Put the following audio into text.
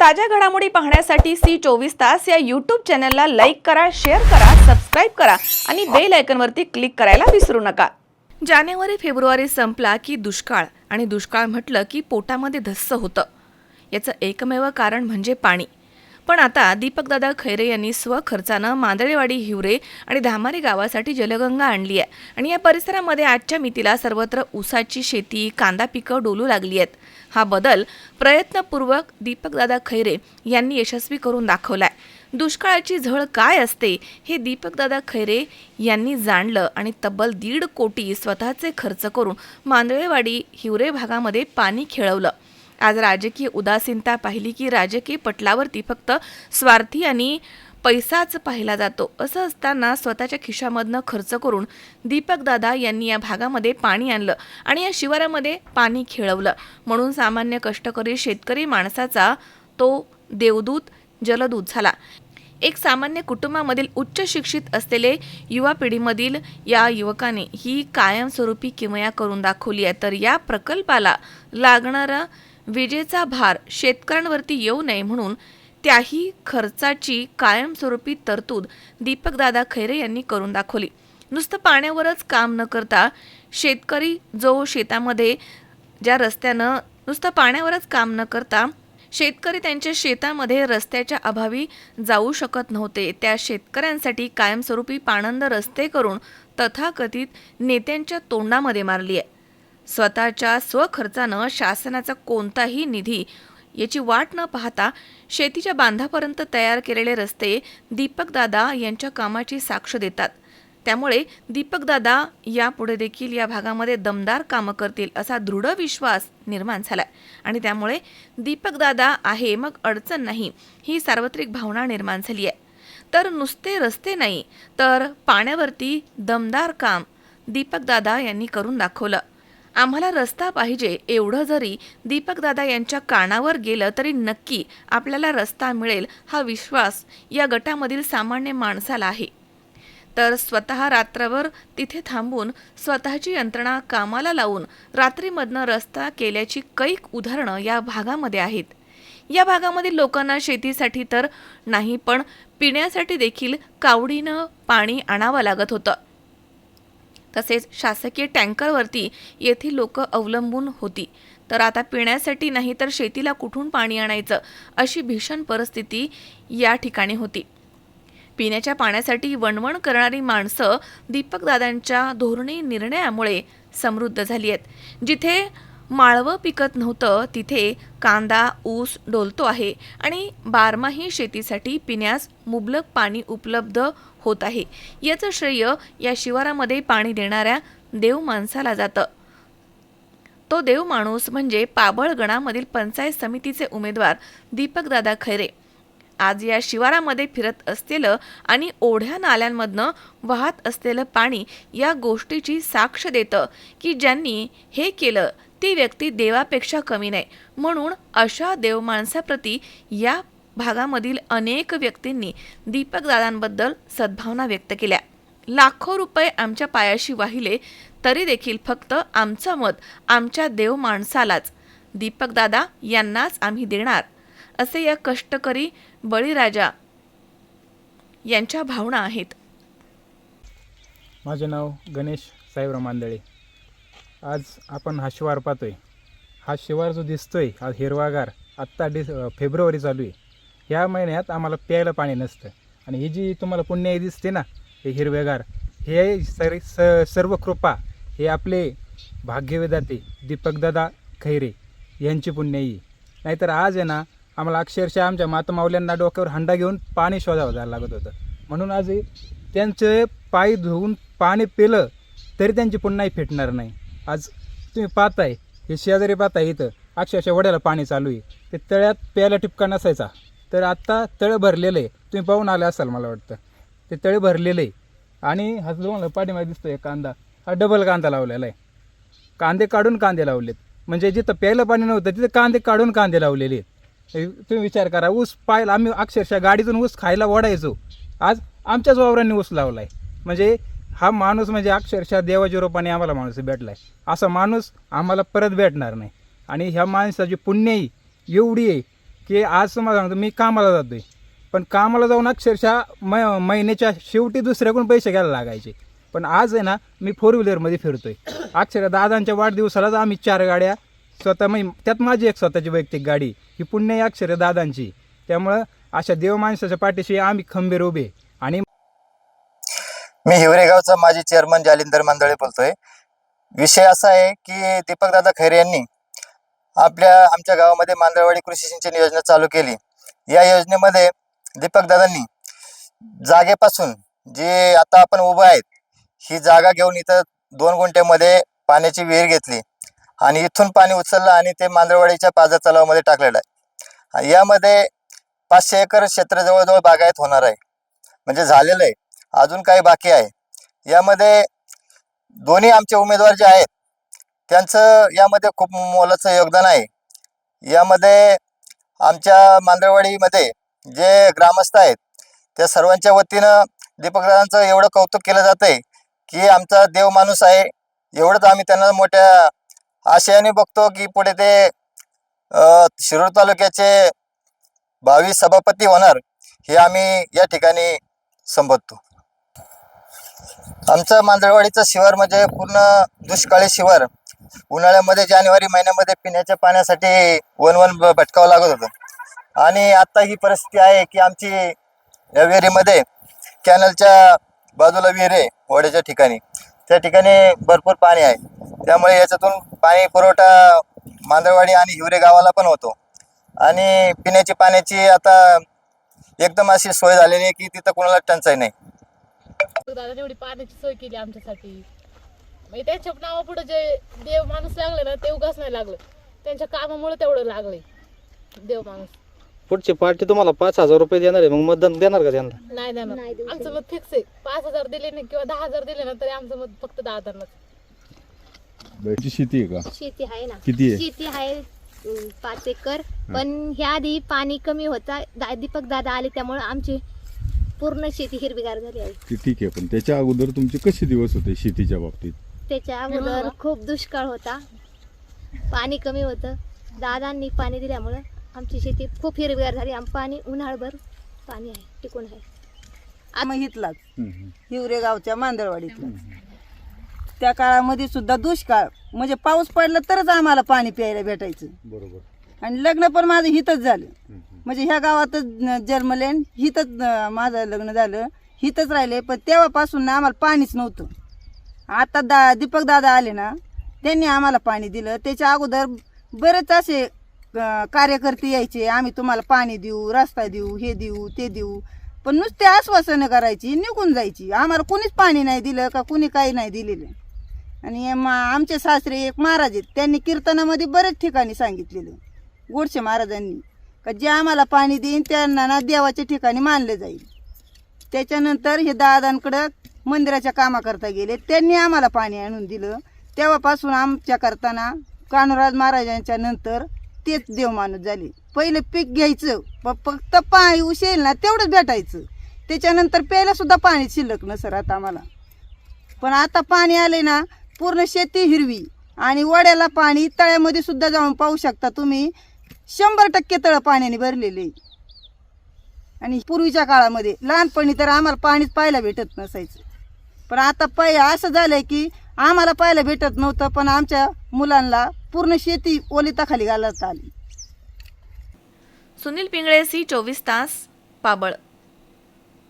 ताज्या घडामोडी पाहण्यासाठी सी चोवीस तास या यूट्यूब चॅनलला लाईक करा शेअर करा सबस्क्राईब करा आणि बेल आयकनवरती क्लिक करायला विसरू नका. जानेवारी फेब्रुवारी संपला की दुष्काळ आणि दुष्काळ म्हटलं की पोटामध्ये धस्स होतं. याचं एकमेव कारण म्हणजे पाणी. पण आता दीपकदादा खैरे यांनी स्वखर्चानं मांदळेवाडी हिवरे आणि धामारी गावासाठी जलगंगा आणली आहे. आणि या परिसरामध्ये आजच्या मितीला सर्वत्र ऊसाची शेती कांदा पिकं डोलू लागली आहेत. हा बदल प्रयत्नपूर्वक दीपकदादा खैरे यांनी यशस्वी करून दाखवलाय. दुष्काळाची झळ काय असते हे दीपकदादा खैरे यांनी जाणलं आणि तब्बल दीड कोटी स्वतःचे खर्च करून मांदळेवाडी हिवरे भागामध्ये पाणी खेळवलं. आज राजकीय उदासीनता पाहिली की राजकीय पटलावरती फक्त स्वार्थी आणि पैसाच पाहिला जातो. असं असताना स्वतःच्या खिशामधनं खर्च करून दीपकदादा यांनी या भागामध्ये पाणी आणलं आणि या शिवारामध्ये पाणी खेळवलं. म्हणून सामान्य कष्टकरी शेतकरी माणसाचा तो देवदूत जलदूत झाला. एक सामान्य कुटुंबामधील उच्च शिक्षित असलेले युवा पिढीमधील या युवकाने ही कायमस्वरूपी किमया करून दाखवली आहे. तर या प्रकल्पाला लागणारा विजेचा भार शेतकऱ्यांवरती येऊ नये म्हणून त्याही खर्चाची कायमस्वरूपी तरतूद दीपकदादा खैरे यांनी करून दाखवली. नुसतं पाण्यावरच काम न करता शेतकरी जो शेतामध्ये ज्या रस्त्यानं नुसतं पाण्यावरच काम न करता शेतकरी त्यांच्या शेतामध्ये रस्त्याच्या अभावी जाऊ शकत नव्हते. त्या शेतकऱ्यांसाठी कायमस्वरूपी पाणंद रस्ते करून तथाकथित नेत्यांच्या तोंडामध्ये मारली आहे स्वतःच्या स्वखर्चानं शासनाचा कोणताही निधी याची वाट न पाहता शेतीच्या बांधापर्यंत तयार केलेले रस्ते दीपकदादा यांच्या कामाची साक्ष देतात. त्यामुळे दीपकदादा यापुढे देखील या भागामध्ये दमदार कामं करतील असा दृढ विश्वास निर्माण झालाय. आणि त्यामुळे दीपकदादा आहे मग अडचण नाही ही सार्वत्रिक भावना निर्माण झाली आहे. तर नुसते रस्ते नाही तर पाण्यावरती दमदार काम दीपकदादा यांनी करून दाखवलं. आम्हाला रस्ता पाहिजे एवढं जरी दीपकदादा यांच्या कानावर गेलं तरी नक्की आपल्याला रस्ता मिळेल हा विश्वास या गटामधील सामान्य माणसाला आहे. तर स्वतः रात्रभर तिथे थांबून स्वतःची यंत्रणा कामाला लावून रात्रीमधनं रस्ता केल्याची कैक उदाहरणं या भागामध्ये आहेत. या भागामधील लोकांना शेतीसाठी तर नाही पण पिण्यासाठी देखील कावडीनं पाणी आणावं लागत होतं. तसेच शासकीय टँकरवरती येथील लोक अवलंबून होती. तर आता पिण्यासाठी नाही तर शेतीला कुठून पाणी आणायचं अशी भीषण परिस्थिती या ठिकाणी होती. पिण्याच्या पाण्यासाठी वणवण करणारी माणसं दीपकदादांच्या धोरणी निर्णयामुळे समृद्ध झाली आहेत. जिथे माळवं पिकत नव्हतं तिथे कांदा ऊस डोलतो आहे आणि बारमाही शेतीसाठी पिण्यास मुबलक पाणी उपलब्ध होत आहे. याचं श्रेय या शिवारामध्ये पाणी देणाऱ्या देव माणसाला जातं. तो देव माणूस म्हणजे पाबळगणामधील पंचायत समितीचे उमेदवार दीपकदादा खैरे. आज या शिवारामध्ये फिरत असलेलं आणि ओढ्या नाल्यांमधनं वाहत असलेलं पाणी या गोष्टीची साक्ष देतं की ज्यांनी हे केलं ती व्यक्ती देवापेक्षा कमी नाही. म्हणून अशा देव माणसाप्रती या भागामधील अनेक व्यक्तींनी दीपकदादांबद्दल सद्भावना व्यक्त केल्या. लाखो रुपये आमच्या पायाशी वाहिले तरी देखील फक्त आमचं मत आमच्या देव माणसालाच दीपकदादा यांनाच आम्ही देणार असे या कष्टकरी बळीराजा यांच्या भावना आहेत. माझे नाव गणेश साहेबराव मांदळे. आज आपण हा शिवार पाहतोय. हा शिवार जो दिसतोय हा हिरवागार आत्ता डिस फेब्रुवारी चालू आहे. ह्या महिन्यात आम्हाला प्यायला पाणी नसतं. आणि ही जी तुम्हाला पुण्याई दिसते ना हे हिरवेगार हे सर स सर्व कृपा हे आपले भाग्यविदाते दीपकदादा खैरे यांची पुण्याई नाहीतर आज आहे ना आम्हाला अक्षरशः आमच्या मातमावल्यांना डोक्यावर हंडा घेऊन पाणी शोधावं जायला लागत होतं. म्हणून आज त्यांचे पाय धुवून पाणी पिलं तरी त्यांची पुन्हाही फेटणार नाही. आज तुम्ही पाहताय हे शेजारी पाहताय इथं. अक्षरशः वड्याला पाणी चालू आहे. ते तळ्यात प्यायला टिपका नसायचा. तर आत्ता तळं भरलेलं आहे. तुम्ही पाहून आले असाल मला वाटतं. ते तळे भरलेलं आहे. आणि हा जो मला पाठीमागे आहे कांदा हा डबल कांदा लावलेला आहे. कांदे काढून कांदे लावलेत. म्हणजे जिथं प्यायला पाणी नव्हतं तिथं कांदे काढून कांदे लावलेले आहेत. तुम्ही विचार करा ऊस पाहिला आम्ही अक्षरशः गाडीतून ऊस खायला ओढायचो. आज आमच्याच वावरांनी ऊस लावला आहे म्हणजे हा माणूस म्हणजे अक्षरशः देवाच्या रूपाने आम्हाला माणूस भेटला आहे असा माणूस आम्हाला परत भेटणार नाही. आणि ह्या माणसाची पुण्यही एवढी आहे की आज तुम्हाला सांगतो मी कामाला जातो आहे पण कामाला जाऊन अक्षरशः मै महिन्याच्या शेवटी दुसऱ्याकडून पैसे घ्यायला लागायचे. पण आज आहे ना मी फोर व्हीलरमध्ये फिरतो आहे अक्षरशः दादांच्या वाढदिवसालाच आम्ही चार गाड्या स्वतः मी त्यात माझी एक स्वतःची वैयक्तिक गाडी ही पुण्य आहे अक्षर दादांची. त्यामुळं अशा देव माणसाच्या पाठीशी आम्ही खंबीर उभे. आहे मी हिवरेगावचा माजी चेअरमन जालिंदर मांदळे बोलतोय. विषय असा आहे की दीपकदादा खैरे यांनी आपल्या आमच्या गावामध्ये मांदळवाडी कृषी सिंचन योजना चालू केली. या योजनेमध्ये दीपकदादांनी जागेपासून जे आता आपण उभं आहेत ही जागा घेऊन इथं दोन गुंठ्यामध्ये पाण्याची विहीर घेतली आणि इथून पाणी उचललं आणि ते मांदळवाडीच्या पाझर तलावामध्ये टाकलेलं आहे. यामध्ये पाचशे एकर क्षेत्र जवळजवळ बागायत होणार आहे. म्हणजे झालेलं आहे. अजून काही बाकी आहे. यामध्ये दोन्ही आमचे उमेदवार जे आहेत त्यांचं यामध्ये खूप मोलाचं योगदान आहे. यामध्ये आमच्या मांदळवाडीमध्ये जे ग्रामस्थ आहेत त्या सर्वांच्या वतीनं दीपकदादांचं एवढं कौतुक केलं जातं आहे की आमचा देव माणूस आहे. एवढंच आम्ही त्यांना मोठ्या आशयाने बघतो की पुढे ते शिरूर तालुक्याचे भावी सभापती होणार हे आम्ही या ठिकाणी संबोधतो. आमचं मांदळवाडीचं शिवार म्हणजे पूर्ण दुष्काळी शिवार. उन्हाळ्यामध्ये जानेवारी महिन्यामध्ये पिण्याच्या पाण्यासाठी वन वन भटकावं लागत होतं. आणि आता ही परिस्थिती आहे की आमची या विहिरीमध्ये कॅनलच्या बाजूला विहीर आहे ओढ्याच्या ठिकाणी. त्या ठिकाणी भरपूर पाणी आहे. त्यामुळे याच्यातून पाणी पुरवठा मांदळवाडी आणि हिवरे गावाला पण होतो. आणि पिण्याची पाण्याची आता एकदम अशी सोय झालेली आहे की तिथं कोणाला टंचाई नाही. दादा एवढी पाण्याची सोय केली आमच्यासाठी. म्हणजे त्यांच्या नावापुढे जे देव माणूस लागले ना ते उगाच नाही लागलं. त्यांच्या कामामुळे तेवढं लागले देव माणूस. पुढची पार्टी तुम्हाला पाच हजार रुपये देणार आहे मग मतदान देणार का त्यांना? नाही देणार. आमचं मत फिक्स आहे. पाच हजार दिले नाही किंवा दहा हजार दिले ना तरी आमचं मत फक्त दहा हजारच बैची शेती आहे का? शेती आहे ना. किती आहे? शेती आहे अं, पाच एकर. पण ह्या आधी पाणी कमी होता. दा- दीपक दादा आले त्यामुळे आमची पूर्ण शेती हिरवीगार झाली आहे. ते ठीक आहे पण त्याच्या अगोदर तुमचे कसे दिवस होते शेतीच्या बाबतीत? त्याच्या अगोदर खूप दुष्काळ होता. पाणी कमी होतं. दादांनी पाणी दिल्यामुळं आमची शेती खूप हिरवीगार झाली. आम पाणी उन्हाळभर पाणी आहे टिकून आहे. आम्ही इथलाच हिवरे गावच्या मांदळवाडीतला. त्या काळामध्ये सुद्धा दुष्काळ म्हणजे पाऊस पडला तरच आम्हाला पाणी प्यायला भेटायचं. बरोबर. आणि लग्न पण माझं हितच झालं. म्हणजे ह्या गावातच जन्मले हिथंच माझं लग्न झालं हिथंच राहिले पण तेव्हापासून ना आम्हाला पाणीच नव्हतं. आता दा दीपक दादा आले ना त्यांनी आम्हाला पाणी दिलं. त्याच्या अगोदर बरेच असे कार्यकर्ते यायचे आम्ही तुम्हाला पाणी देऊ रस्ता देऊ हे देऊ ते देऊ. पण नुसते आश्वासनं करायची निघून जायची. आम्हाला कुणीच पाणी नाही दिलं का कुणी काही नाही दिलेलं. आणि मा आमचे सासरे एक महाराज आहेत त्यांनी कीर्तनामध्ये बरेच ठिकाणी सांगितलेलं. गोडशे महाराजांनी. का जे आम्हाला पाणी देईन त्यांना ना देवाच्या ठिकाणी मानलं जाईल. त्याच्यानंतर हे दादांकडं मंदिराच्या कामाकरता गेले. त्यांनी आम्हाला पाणी आणून दिलं. तेव्हापासून आमच्या करताना कानुराज महाराजांच्या नंतर तेच देव माणूस झाले. पहिलं पीक घ्यायचं प- फक्त पाणी उशेल ना तेवढंच भेटायचं. त्याच्यानंतर प्यायला सुद्धा पाणी शिल्लक नसर आता आम्हाला. पण आता पाणी आले ना पूर्ण शेती हिरवी. आणि वड्याला पाणी तळ्यामध्ये सुद्धा जाऊन पाहू शकता तुम्ही. शंभर टक्के तळं पाण्याने भरलेले. आणि पूर्वीच्या काळामध्ये लहानपणी तर आम्हाला पाणीच पाहायला भेटत नसायचं. पण आता पाय असं झालंय की आम्हाला पाहायला भेटत नव्हतं पण आमच्या मुलांना पूर्ण शेती ओलिताखाली घालत आली. सुनील पिंगळे सी चोवीस तास पाबळ.